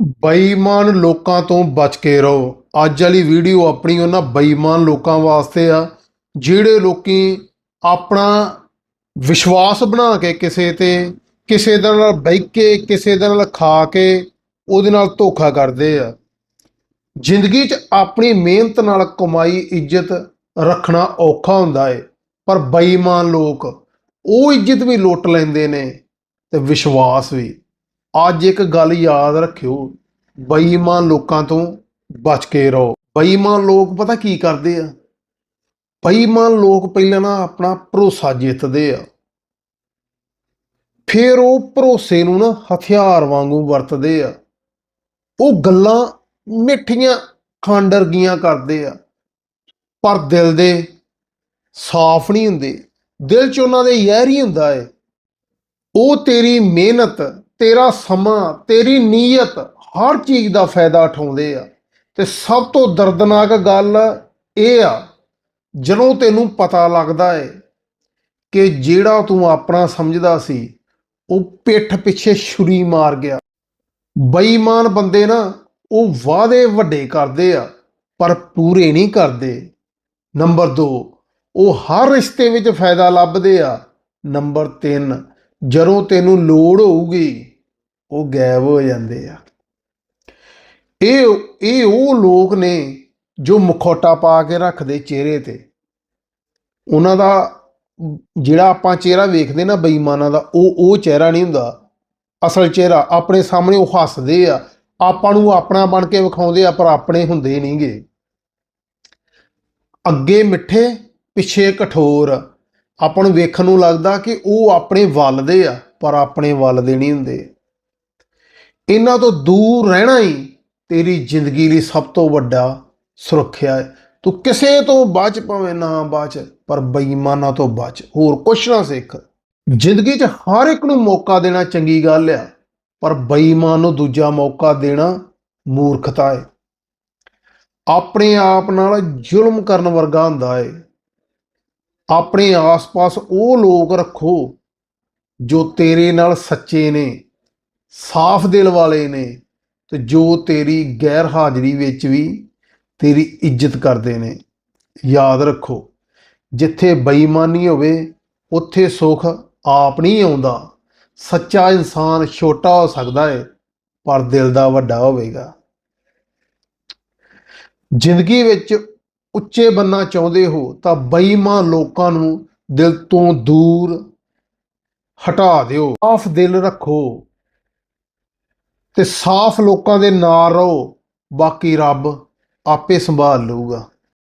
ਬੇਈਮਾਨ ਲੋਕਾਂ ਤੋਂ ਬਚ ਕੇ ਰਹੋ। ਅੱਜ ਵਾਲੀ ਵੀਡੀਓ ਆਪਣੀ ਉਹਨਾਂ ਬੇਈਮਾਨ ਲੋਕਾਂ ਵਾਸਤੇ ਆ, ਜਿਹੜੇ ਲੋਕੀ ਆਪਣਾ ਵਿਸ਼ਵਾਸ ਬਣਾ ਕੇ ਕਿਸੇ ਤੇ, ਕਿਸੇ ਦੇ ਨਾਲ ਬਹਿ ਕੇ ਕਿਸੇ ਦੇ ਨਾਲ ਖਾ ਕੇ ਉਹਦੇ ਨਾਲ ਧੋਖਾ ਕਰਦੇ ਆ। ਜ਼ਿੰਦਗੀ 'ਚ ਆਪਣੀ ਮਿਹਨਤ ਨਾਲ ਕਮਾਈ, ਇੱਜ਼ਤ ਰੱਖਣਾ ਔਖਾ ਹੁੰਦਾ ਏ, ਪਰ ਬੇਈਮਾਨ ਲੋਕ ਉਹ ਇੱਜ਼ਤ ਵੀ ਲੁੱਟ ਲੈਂਦੇ ਨੇ ਤੇ ਵਿਸ਼ਵਾਸ ਵੀ। ਅੱਜ ਇੱਕ ਗੱਲ ਯਾਦ ਰੱਖਿਓ, ਬੇਈਮਾਨ ਲੋਕਾਂ ਤੋਂ ਬਚ ਕੇ ਰਹੋ। ਬੇਈਮਾਨ ਲੋਕ ਪਤਾ ਕੀ ਕਰਦੇ ਆ? ਬੇਈਮਾਨ ਲੋਕ ਪਹਿਲਾਂ ਨਾ ਆਪਣਾ ਭਰੋਸਾ ਜਿੱਤਦੇ ਆ। ਫਿਰ ਉਹ ਭਰੋਸੇ ਨੂੰ ਨਾ ਹਥਿਆਰ ਵਾਂਗੂ ਵਰਤਦੇ ਆ। ਉਹ ਗੱਲਾਂ ਮਿੱਠੀਆਂ ਖਾਂਡਰਗੀਆਂ ਕਰਦੇ ਆ। ਪਰ ਦਿਲ ਦੇ ਸਾਫ਼ ਨਹੀਂ ਹੁੰਦੇ। ਦਿਲ 'ਚ ਉਹਨਾਂ ਦੇ ਯਹਿਰ ਹੀ ਹੁੰਦਾ ਏ। ਉਹ ਤੇਰੀ ਮਿਹਨਤ ਤੇਰਾ ਸਮਾਂ, ਤੇਰੀ ਨੀਅਤ ਹਰ ਚੀਜ਼ ਦਾ ਫਾਇਦਾ ਉਠਾਉਂਦੇ ਆ। ਤੇ ਸਭ ਤੋਂ ਦਰਦਨਾਕ ਗੱਲ ਇਹ ਆ, ਜਦੋਂ ਤੈਨੂੰ ਪਤਾ ਲੱਗਦਾ ਏ ਕਿ ਜਿਹੜਾ ਤੂੰ ਆਪਣਾ ਸਮਝਦਾ ਸੀ, ਉਹ ਪਿੱਠ ਪਿੱਛੇ ਛੁਰੀ ਮਾਰ ਗਿਆ। ਬੇਈਮਾਨ ਬੰਦੇ ਨਾ, ਉਹ ਵਾਅਦੇ ਵੱਡੇ ਕਰਦੇ ਆ, ਪਰ ਪੂਰੇ ਨਹੀਂ ਕਰਦੇ। ਨੰਬਰ 2 ਉਹ ਹਰ ਰਿਸ਼ਤੇ ਵਿੱਚ ਫਾਇਦਾ ਲੱਭਦੇ ਆ। ਨੰਬਰ 3 ਜਦੋਂ ਤੈਨੂੰ ਲੋੜ ਹੋਊਗੀ ਉਹ ਗਾਇਬ ਹੋ ਜਾਂਦੇ ਆ। ਇਹ ਇਹ ਉਹ ਲੋਕ ਨੇ ਜੋ ਮੁਖੌਟਾ ਪਾ ਕੇ ਰੱਖਦੇ ਚਿਹਰੇ ਤੇ। ਉਹਨਾਂ ਦਾ ਜਿਹੜਾ ਆਪਾਂ ਚਿਹਰਾ ਵੇਖਦੇ ਨਾ ਬੇਈਮਾਨਾਂ ਦਾ, ਉਹ ਉਹ ਚਿਹਰਾ ਨਹੀਂ ਹੁੰਦਾ। ਅਸਲ ਚਿਹਰਾ ਆਪਣੇ ਸਾਹਮਣੇ ਉਹ ਹੱਸਦੇ ਆ। ਆਪਾਂ ਨੂੰ ਆਪਣਾ ਬਣ ਕੇ ਵਿਖਾਉਂਦੇ ਆ, ਪਰ ਆਪਣੇ ਹੁੰਦੇ ਨਹੀਂਗੇ ਅੱਗੇ ਮਿੱਠੇ, ਪਿੱਛੇ ਕਠੋਰ। ਆਪਾਂ ਨੂੰ ਵੇਖਣ ਨੂੰ ਲੱਗਦਾ ਕਿ ਉਹ ਆਪਣੇ ਵੱਲ ਦੇ ਆ, ਪਰ ਆਪਣੇ ਵੱਲ ਦੇ ਨਹੀਂ ਹੁੰਦੇ। ਇਹਨਾਂ ਤੋਂ ਦੂਰ ਰਹਿਣਾ ਹੀ ਤੇਰੀ ਜ਼ਿੰਦਗੀ ਲਈ ਸਭ ਤੋਂ ਵੱਡਾ ਸੁਰੱਖਿਆ ਹੈ। ਤੂੰ ਕਿਸੇ ਤੋਂ ਬਚ ਭਾਵੇਂ ਨਾ ਬਚ ਪਰ ਬੇਈਮਾਨਾਂ ਤੋਂ ਬਚ ਹੋਰ ਕੁਛ ਨਾ ਸਿੱਖ। ਜ਼ਿੰਦਗੀ 'ਚ ਹਰ ਇੱਕ ਨੂੰ ਮੌਕਾ ਦੇਣਾ ਚੰਗੀ ਗੱਲ ਆ, ਪਰ ਬੇਈਮਾਨ ਨੂੰ ਦੂਜਾ ਮੌਕਾ ਦੇਣਾ ਮੂਰਖਤਾ ਹੈ। ਆਪਣੇ ਆਪ ਨਾਲ ਜ਼ੁਲਮ ਕਰਨ ਵਰਗਾ ਹੁੰਦਾ ਹੈ। ਆਪਣੇ ਆਸ-ਪਾਸ ਉਹ ਲੋਕ ਰੱਖੋ ਜੋ ਤੇਰੇ ਨਾਲ ਸੱਚੇ ਨੇ। ਸਾਫ਼ ਦਿਲ ਵਾਲੇ ਨੇ ਤੇ ਜੋ ਤੇਰੀ ਗੈਰ ਹਾਜ਼ਰੀ ਵਿੱਚ ਵੀ ਤੇਰੀ ਇੱਜ਼ਤ ਕਰਦੇ ਨੇ। ਯਾਦ ਰੱਖੋ, ਜਿੱਥੇ ਬੇਈਮਾਨੀ ਹੋਵੇ, ਉੱਥੇ ਸੁੱਖ ਆਪ ਨਹੀਂ ਆਉਂਦਾ। ਸੱਚਾ ਇਨਸਾਨ ਛੋਟਾ ਹੋ ਸਕਦਾ ਹੈ ਪਰ ਦਿਲ ਦਾ ਵੱਡਾ ਹੋਵੇਗਾ। ਜ਼ਿੰਦਗੀ ਵਿੱਚ ਉੱਚੇ ਬੰਨਾ ਚਾਹੁੰਦੇ ਹੋ, ਤਾਂ ਬੇਈਮਾਨ ਲੋਕਾਂ ਨੂੰ ਦਿਲ ਤੋਂ ਦੂਰ ਹਟਾ ਦਿਓ। ਸਾਫ਼ ਦਿਲ ਰੱਖੋ। ਤੇ ਸਾਫ਼ ਲੋਕਾਂ ਦੇ ਨਾਲ ਰਹੋ ਬਾਕੀ ਰੱਬ ਆਪੇ ਸੰਭਾਲ ਲਊਗਾ।